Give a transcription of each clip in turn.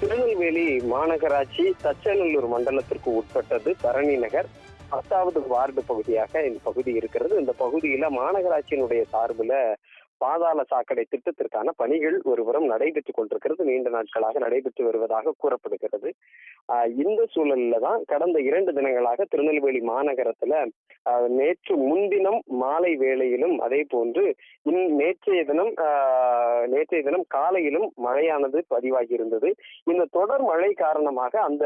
திருநெல்வேலி மாநகராட்சி தச்சநல்லூர் மண்டலத்திற்கு உட்பட்டது தரணி நகர். பத்தாவது வார்டு பகுதியாக இந்த பகுதி இருக்கிறது. இந்த பகுதியில மாநகராட்சியினுடைய சார்பில் பாதாள சாக்கடை திட்டத்திற்கான பணிகள் ஒருபுறம் நடைபெற்றுக் கொண்டிருக்கிறது. நீண்ட நாட்களாக நடைபெற்று வருவதாக கூறப்படுகிறது. ஆஹ் இந்த சூழல்ல தான் கடந்த இரண்டு தினங்களாக திருநெல்வேலி மாநகரத்துல நேற்று முன்தினம் மாலை வேளையிலும் அதே போன்று நேற்றைய தினம் ஆஹ் நேற்றைய தினம் காலையிலும் மழையானது பதிவாகி இருந்தது இந்த தொடர் மழை காரணமாக அந்த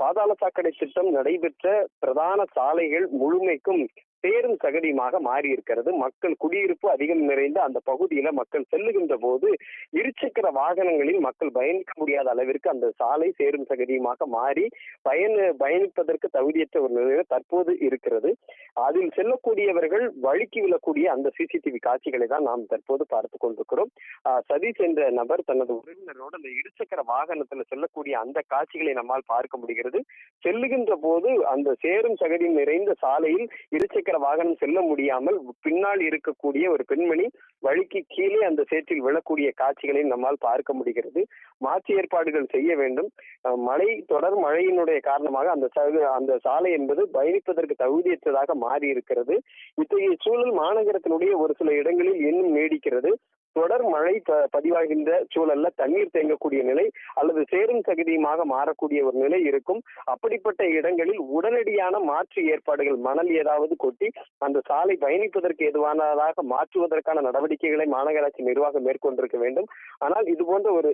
பாதாள சாக்கடை திட்டம் நடைபெற்ற பிரதான சாலைகள் முழுமைக்கும் சேரும் சகதியுமாக மாறி இருக்கிறது மக்கள் குடியிருப்பு அதிகம் நிறைந்த அந்த பகுதியில மக்கள் செல்லுகின்ற போது இருசக்கர வாகனங்களில் மக்கள் பயணிக்க முடியாத அளவிற்கு அந்த சாலை சேரும் சகதியுமாக மாறி பயண பயணிப்பதற்கு தகுதியற்ற ஒரு நிலையில தற்போது இருக்கிறது. அதில் செல்லக்கூடியவர்கள் வழுக்கி விழக்கூடிய அந்த சிசிடிவி காட்சிகளை தான் நாம் தற்போது பார்த்து கொண்டிருக்கிறோம். ஆஹ் சதீஷ் என்ற நபர் தனது உறவினரோடு அந்த இருசக்கர வாகனத்துல செல்லக்கூடிய அந்த காட்சிகளை நம்மால் பார்க்க முடிகிறது. செல்லுகின்ற போது அந்த சேரும் சகதியும் நிறைந்த சாலையில் இருசக்கர வாகனம் செல்ல முடியாமல் பின்னால் இருக்கக்கூடிய ஒரு பெண்மணி வழிக்கு கீழே அந்த சேற்றில் விழக்கூடிய காட்சிகளை நம்மால் பார்க்க முடிகிறது. மாற்று ஏற்பாடுகள் செய்ய வேண்டும். மழை தொடர் மழையினுடைய காரணமாக அந்த அந்த சாலை என்பது பயணிப்பதற்கு தகுதியற்றதாக மாறி இருக்கிறது இத்தகைய சூழல் மாநகரத்தினுடைய ஒரு சில இடங்களில் இன்னும் நீடிக்கிறது. தொடர் மழை ப- பதிவாகின்ற சூழல்ல தண்ணீர் தேங்கக்கூடிய நிலை அல்லது சேரும் சகதியுமாக மாறக்கூடிய ஒரு நிலை இருக்கும். அப்படிப்பட்ட இடங்களில் உடனடியான மாற்று ஏற்பாடுகள் மணல் ஏதாவது கொட்டி அந்த சாலை பயணிப்பதற்கு எதுவானதாக மாற்றுவதற்கான நடவடிக்கைகளை மாநகராட்சி நிர்வாகம் மேற்கொண்டிருக்க வேண்டும். ஆனால் இது போன்ற ஒரு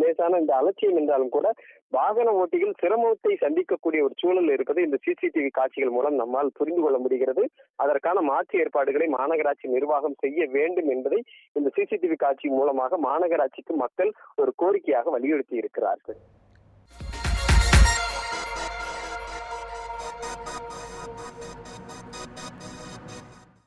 லேசான இந்த அலட்சியம் என்றாலும் கூட வாகன ஓட்டிகள் சிரமத்தை சந்திக்கக்கூடிய ஒரு சூழல் இருப்பது இந்த சிசிடிவி காட்சிகள் மூலம் நம்மால் புரிந்து கொள்ள முடிகிறது. அதற்கான மாற்று ஏற்பாடுகளை மாநகராட்சி நிர்வாகம் செய்ய வேண்டும் என்பதை இந்த சிசிடிவி காட்சி மூலமாக மாநகராட்சிக்கு மக்கள் ஒரு கோரிக்கையாக வலியுறுத்தி இருக்கிறார்கள்.